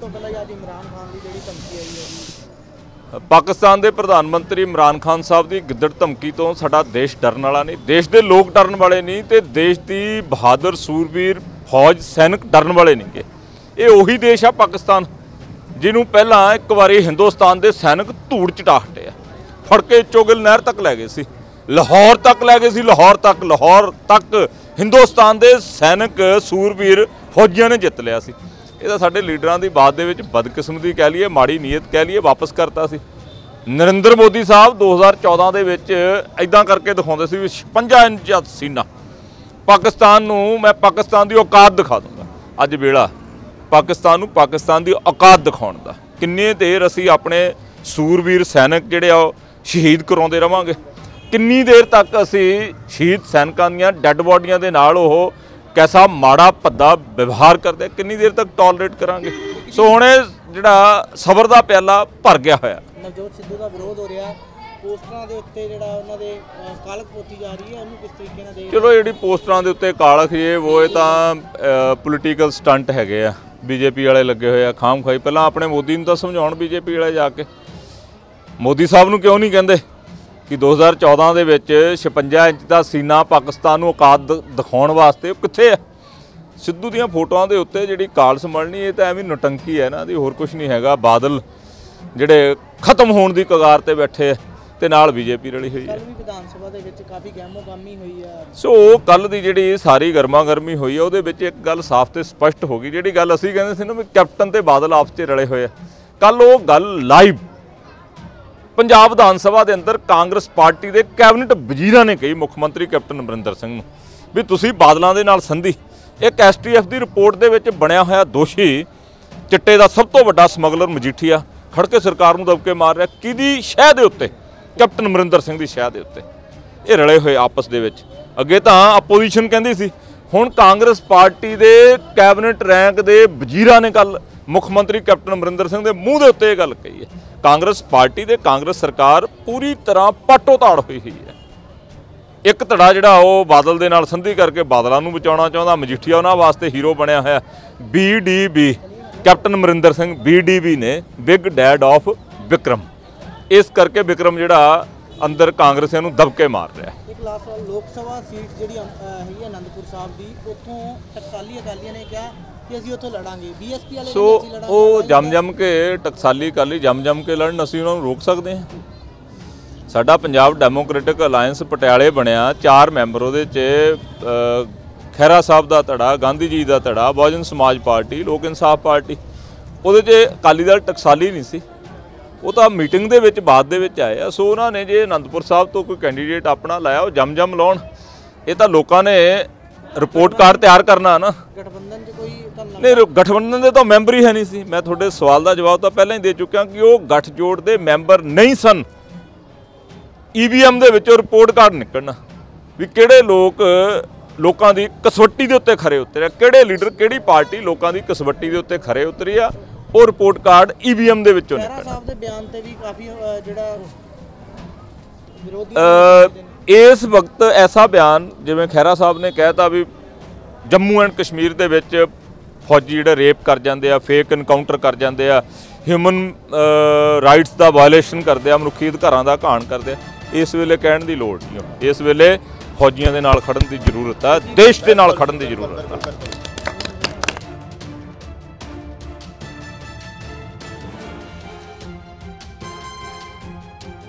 ਤੋਂ ਪਹਿਲਾਂ ਅੱਜ ਇਮਰਾਨ ਖਾਨ ਦੀ ਜਿਹੜੀ ਧਮਕੀ ਆਈ ਹੈ ਜੀ? ਪਾਕਿਸਤਾਨ ਦੇ ਪ੍ਰਧਾਨ ਮੰਤਰੀ ਇਮਰਾਨ ਖਾਨ ਸਾਹਿਬ ਦੀ ਗਿੱਦੜ ਧਮਕੀ ਤੋਂ ਸਾਡਾ ਦੇਸ਼ ਡਰਨ ਵਾਲਾ ਨਹੀਂ, ਦੇਸ਼ ਦੇ ਲੋਕ ਡਰਨ ਵਾਲੇ ਨਹੀਂ ਤੇ ਦੇਸ਼ ਦੀ ਬਹਾਦਰ ਸੂਰਬੀਰ ਫੌਜ ਸੈਨਿਕ ਡਰਨ ਵਾਲੇ ਨਹੀਂਗੇ ਇਹ ਉਹੀ ਦੇਸ਼ ਆ ਪਾਕਿਸਤਾਨ, ਜਿਹਨੂੰ ਪਹਿਲਾਂ ਇੱਕ ਵਾਰੀ ਹਿੰਦੁਸਤਾਨ ਦੇ ਸੈਨਿਕ ਧੂੜ ਚਟਾ ਹਟੇ ਆ। ਫੜ ਕੇ ਚੋਗਲ ਨਹਿਰ ਤੱਕ ਲੈ ਗਏ ਸੀ, ਲਾਹੌਰ ਤੱਕ ਲੈ ਗਏ ਸੀ, ਲਾਹੌਰ ਤੱਕ ਲਾਹੌਰ ਤੱਕ ਹਿੰਦੁਸਤਾਨ ਦੇ ਸੈਨਿਕ ਸੂਰਬੀਰ ਫੌਜੀਆਂ ਨੇ ਜਿੱਤ ਲਿਆ ਸੀ। ਇਹ ਤਾਂ ਸਾਡੇ ਲੀਡਰਾਂ ਦੀ ਬਾਤ ਦੇ ਵਿੱਚ ਬਦਕਿਸਮਤੀ ਕਹਿ ਲਈਏ, ਮਾੜੀ ਨੀਅਤ ਕਹਿ ਲਈਏ, ਵਾਪਸ ਕਰਤਾ ਸੀ। ਨਰਿੰਦਰ ਮੋਦੀ ਸਾਹਿਬ 2014 ਦੇ ਵਿੱਚ ਐਦਾਂ ਕਰਕੇ ਦਿਖਾਉਂਦੇ ਸੀ ਵੀ 56 ਇੰਚ ਸੀਨਾ। ਪਾਕਿਸਤਾਨ ਨੂੰ, ਮੈਂ ਪਾਕਿਸਤਾਨ ਦੀ ਔਕਾਤ ਦਿਖਾ ਦੂੰਗਾ। ਅੱਜ ਵੇਲਾ, ਪਾਕਿਸਤਾਨ ਨੂੰ ਪਾਕਿਸਤਾਨ ਦੀ ਔਕਾਤ ਦਿਖਾਉਣ ਦਾ। ਕਿੰਨੇ ਦੇਰ ਅਸੀਂ ਆਪਣੇ ਸੂਰਵੀਰ ਸੈਨਿਕ ਜਿਹੜੇ ਆ, ਉਹ ਸ਼ਹੀਦ ਕਰਾਉਂਦੇ ਰਵਾਂਗੇ? ਕਿੰਨੀ ਦੇਰ ਤੱਕ ਅਸੀਂ ਸ਼ਹੀਦ ਸੈਨਿਕਾਂ ਦੀਆਂ ਡੈੱਡ ਬਾਡੀਆਂ ਦੇ ਨਾਲ ਉਹ ਕੈਸਾ ਮਾੜਾ ਭੱਦਾ ਵਿਵਹਾਰ ਕਰਦੇ ਕਿੰਨੀ ਦੇਰ ਤੱਕ ਟੋਲਰੇਟ ਕਰਾਂਗੇ? ਸੋ ਹੁਣ ਇਹ ਜਿਹੜਾ ਸਬਰ ਦਾ ਪਿਆਲਾ ਭਰ ਗਿਆ ਹੋਇਆ। ਨਵਜੋਤ ਸਿੱਧੂ ਦਾ ਵਿਰੋਧ ਹੋ ਰਿਹਾ। ਪੋਸਟਰਾਂ ਦੇ ਉੱਤੇ ਜਿਹੜਾ ਉਹਨਾਂ ਦੇ ਕਾਲਕ ਪੋਤੀ ਜਾ ਰਹੀ ਹੈ ਉਹਨੂੰ ਕਿਸ ਤਰੀਕੇ ਨਾਲ ਦੇਖ ਚਲੋ ਜਿਹੜੀ ਪੋਸਟਰਾਂ ਦੇ ਉੱਤੇ ਕਾਲਖ ਇਹ ਉਹ ਇਹ ਤਾਂ ਪੋਲੀਟੀਕਲ ਸਟੰਟ ਹੈਗੇ ਆ। ਬੀਜੇਪੀ ਵਾਲੇ ਲੱਗੇ ਹੋਏ ਆ ਖਾਮ ਖਾਈ। ਪਹਿਲਾਂ ਆਪਣੇ ਮੋਦੀ ਨੂੰ ਤਾਂ ਸਮਝਾਉਣ ਬੀਜੇਪੀ ਵਾਲੇ ਜਾ ਕੇ। ਮੋਦੀ ਸਾਹਿਬ ਨੂੰ ਕਿਉਂ ਨਹੀਂ ਕਹਿੰਦੇ? ਕਿ 2014 ਦੇ ਵਿੱਚ 56 ਇੰਚ ਦਾ ਸੀਨਾ ਪਾਕਿਸਤਾਨ ਨੂੰ ਔਕਾਤ ਦਿਖਾਉਣ ਵਾਸਤੇ ਉਹ ਕਿੱਥੇ ਹੈ ਸਿੱਧੂ ਦੀਆਂ ਫੋਟੋਆਂ ਦੇ ਉੱਤੇ ਜਿਹੜੀ ਕਾਲ ਸੰਭਲਣੀ ਇਹ ਤਾਂ ਐਵੇਂ ਨਟੰਕੀ ਹੈ ਨਾ ਦੀ ਹੋਰ ਕੁਝ ਨਹੀਂ ਹੈਗਾ। ਬਾਦਲ ਜਿਹੜੇ ਖਤਮ ਹੋਣ ਦੀ ਕਗਾਰ ਤੇ ਬੈਠੇ ਤੇ ਨਾਲ ਬੀਜੇਪੀ ਰਲੀ ਹੋਈ ਹੈ। ਕੱਲ ਵੀ ਵਿਧਾਨ ਸਭਾ ਦੇ ਵਿੱਚ ਕਾਫੀ ਗਹਿਮੋ ਗਾਮੀ ਹੋਈ ਆ। ਸੋ ਕੱਲ ਦੀ ਜਿਹੜੀ ਸਾਰੀ ਗਰਮਾ ਗਰਮੀ ਹੋਈ ਆ ਉਹਦੇ ਵਿੱਚ ਇੱਕ ਗੱਲ ਸਾਫ਼ ਤੇ ਸਪਸ਼ਟ ਹੋ ਗਈ। ਜਿਹੜੀ ਗੱਲ ਅਸੀਂ ਕਹਿੰਦੇ ਸੀ ਨਾ ਵੀ ਕੈਪਟਨ ਤੇ ਬਾਦਲ ਆਪਸ 'ਚ ਰਲੇ ਹੋਏ ਆ। ਕੱਲ ਉਹ ਗੱਲ ਲਾਈਵ ਪੰਜਾਬ ਵਿਧਾਨ ਸਭਾ ਦੇ ਅੰਦਰ ਕਾਂਗਰਸ ਪਾਰਟੀ ਦੇ ਕੈਬਨਿਟ ਵਜ਼ੀਰਾਂ ਨੇ ਕਹੀ, ਮੁੱਖ ਮੰਤਰੀ ਕੈਪਟਨ ਅਮਰਿੰਦਰ ਸਿੰਘ ਨੂੰ, ਵੀ ਤੁਸੀਂ ਬਾਦਲਾਂ ਦੇ ਨਾਲ ਸੰਧੀ। ਇੱਕ ਐਸਟੀਐਫ ਦੀ ਰਿਪੋਰਟ ਦੇ ਵਿੱਚ ਬਣਿਆ ਹੋਇਆ ਦੋਸ਼ੀ ਚਿੱਟੇ ਦਾ ਸਭ ਤੋਂ ਵੱਡਾ ਸਮਗਲਰ ਮਜੀਠੀਆ ਖੜ ਕੇ ਸਰਕਾਰ ਨੂੰ ਦਬਕੇ ਮਾਰ ਰਿਹਾ। ਕਿਹਦੀ ਸ਼ਹਿ ਦੇ ਉੱਤੇ? ਕੈਪਟਨ ਅਮਰਿੰਦਰ ਸਿੰਘ ਦੀ ਸ਼ਹਿ ਦੇ ਉੱਤੇ। ਇਹ ਰਲੇ ਹੋਏ ਆਪਸ ਦੇ ਵਿੱਚ। ਅੱਗੇ ਤਾਂ ਆਪੋਜੀਸ਼ਨ ਕਹਿੰਦੀ ਸੀ, ਹੁਣ ਕਾਂਗਰਸ ਪਾਰਟੀ ਦੇ ਕੈਬਨਿਟ ਰੈਂਕ ਦੇ ਵਜ਼ੀਰਾਂ ਨੇ ਕੱਲ ਮੁੱਖ ਮੰਤਰੀ ਕੈਪਟਨ ਅਮਰਿੰਦਰ ਸਿੰਘ ਦੇ ਮੂੰਹ ਦੇ ਉੱਤੇ ਇਹ ਗੱਲ ਕਹੀ ਹੈ। ਕਾਂਗਰਸ ਪਾਰਟੀ ਦੇ ਕਾਂਗਰਸ ਸਰਕਾਰ ਪੂਰੀ ਤਰ੍ਹਾਂ ਪਾਟੋ ਤਾੜ ਹੋਈ ਹੋਈ ਹੈ। ਇੱਕ ਧੜਾ ਜਿਹੜਾ ਉਹ ਬਾਦਲ ਦੇ ਨਾਲ ਸੰਧੀ ਕਰਕੇ ਬਾਦਲਾਂ ਨੂੰ ਬਚਾਉਣਾ ਚਾਹੁੰਦਾ, ਮਜੀਠੀਆ ਉਹਨਾਂ ਵਾਸਤੇ ਹੀਰੋ ਬਣਿਆ ਹੋਇਆ। BDB captain Amarinder Singh BDB ਨੇ ਬਿਗ ਡੈਡ ਆਫ ਵਿਕਰਮ। ਇਸ ਕਰਕੇ ਵਿਕਰਮ ਜਿਹੜਾ ਅੰਦਰ ਕਾਂਗਰਸੀਆਂ ਨੂੰ ਦਬਕੇ ਮਾਰ ਰਿਹਾ ਇੱਕ ਲਾਸਟ ਲੋਕ ਸਭਾ ਸੀਟ ਜਿਹੜੀ ਹੈਗੀ ਅਨੰਦਪੁਰ ਸਾਹਿਬ ਦੀ, ਉੱਥੋਂ ਟਕਸਾਲੀ ਅਕਾਲੀਆਂ ਨੇ ਕਿਹਾ ਕਿ ਅਸੀਂ ਉੱਥੋਂ ਲੜਾਂਗੇ? ਬੀਐਸਪੀ ਵਾਲੇ ਸੋ ਉਹ ਜਮ ਜਮ ਕੇ ਟਕਸਾਲੀ ਕਾਲੀ ਜਮ ਜਮ ਕੇ ਲੜਨ ਅਸੀਂ ਉਹਨਾਂ ਨੂੰ ਰੋਕ ਸਕਦੇ ਹਾਂ? ਸਾਡਾ ਪੰਜਾਬ ਡੈਮੋਕ੍ਰੈਟਿਕ ਅਲਾਈਅੰਸ ਪਟਿਆਲੇ ਬਣਿਆ। ਚਾਰ ਮੈਂਬਰ ਉਹਦੇ 'ਚ ਅ, ਖਹਿਰਾ ਸਾਹਿਬ ਦਾ ਧੜਾ ਗਾਂਧੀ ਜੀ ਦਾ ਧੜਾ ਬਹੁਜਨ ਸਮਾਜ ਪਾਰਟੀ ਲੋਕ ਇਨਸਾਫ ਪਾਰਟੀ। ਉਹਦੇ 'ਚ ਅਕਾਲੀ ਦਲ ਟਕਸਾਲੀ ਨਹੀਂ ਸੀ। ਉਹ ਤਾਂ ਮੀਟਿੰਗ ਦੇ ਵਿੱਚ ਬਾਅਦ ਦੇ ਵਿੱਚ ਆਏ ਆ। ਸੋ ਉਹਨਾਂ ਨੇ ਜੇ ਅਨੰਦਪੁਰ ਸਾਹਿਬ ਤੋਂ ਕੋਈ ਕੈਂਡੀਡੇਟ ਆਪਣਾ ਲਾਇਆ ਉਹ ਜਮ ਜਮ ਲਾਉਣ। ਇਹ ਤਾਂ ਲੋਕਾਂ ਨੇ ਰਿਪੋਰਟ ਕਾਰਡ ਤਿਆਰ ਕਰਨਾ ਨਾ ਗਠਬੰਧਨ 'ਚ ਕੋਈ ਤੁਹਾਨੂੰ ਨਹੀਂ ਗਠਬੰਧਨ ਦੇ ਤਾਂ ਮੈਂਬਰ ਹੀ ਹੈ ਨਹੀਂ ਸੀ। ਮੈਂ ਤੁਹਾਡੇ ਸਵਾਲ ਦਾ ਜਵਾਬ ਤਾਂ ਪਹਿਲਾਂ ਹੀ ਦੇ ਚੁੱਕਿਆ ਕਿ ਉਹ ਗੱਠਜੋੜ ਦੇ ਮੈਂਬਰ ਨਹੀਂ ਸਨ। ਈਵੀਐਮ ਦੇ ਵਿੱਚੋਂ ਰਿਪੋਰਟ ਕਾਰਡ ਨਿਕਲਣਾ। ਵੀ ਕਿਹੜੇ ਲੋਕ ਲੋਕਾਂ ਦੀ ਕਸਵੱਟੀ ਦੇ ਉੱਤੇ ਖਰੇ ਉਤਰੇ ਆ, ਕਿਹੜੇ ਲੀਡਰ ਕਿਹੜੀ ਪਾਰਟੀ ਲੋਕਾਂ ਦੀ ਕਸਵੱਟੀ ਦੇ ਉੱਤੇ ਖਰੇ ਉਤਰੀ ਆ ਉਹ ਰਿਪੋਰਟ ਕਾਰਡ ਈਵੀਐਮ ਦੇ ਵਿੱਚੋਂ ਨਿਕਲਣਾ। ਸਾਹਿਬ ਦੇ ਬਿਆਨ ਤੇ ਵੀ ਕਾਫੀ ਜਿਹੜਾ ਵਿਰੋਧੀ ਇਸ ਵਕਤ ਐਸਾ ਬਿਆਨ ਜਿਵੇਂ ਖਹਿਰਾ ਸਾਹਿਬ ਨੇ ਕਹਿਤਾ ਵੀ ਜੰਮੂ ਐਂਡ ਕਸ਼ਮੀਰ ਦੇ ਵਿੱਚ ਫੌਜੀ ਜਿਹੜੇ ਰੇਪ ਕਰ ਜਾਂਦੇ ਆ ਫੇਕ ਇਨਕਾਊਂਟਰ ਕਰ ਜਾਂਦੇ ਆ ਹਿਊਮਨ ਰਾਈਟਸ ਦਾ ਵਾਇਲੇਸ਼ਨ ਕਰਦੇ ਆ, ਮਨੁੱਖੀ ਅਧਿਕਾਰਾਂ ਦਾ ਘਾਣ ਕਰਦੇ ਆ, ਇਸ ਵੇਲੇ ਕਹਿਣ ਦੀ ਲੋੜ ਨਹੀਂ। ਇਸ ਵੇਲੇ ਫੌਜੀਆਂ ਦੇ ਨਾਲ ਖੜਨ ਦੀ ਜ਼ਰੂਰਤ ਆ, ਦੇਸ਼ ਦੇ ਨਾਲ ਖੜਨ ਦੀ ਜ਼ਰੂਰਤ ਆ।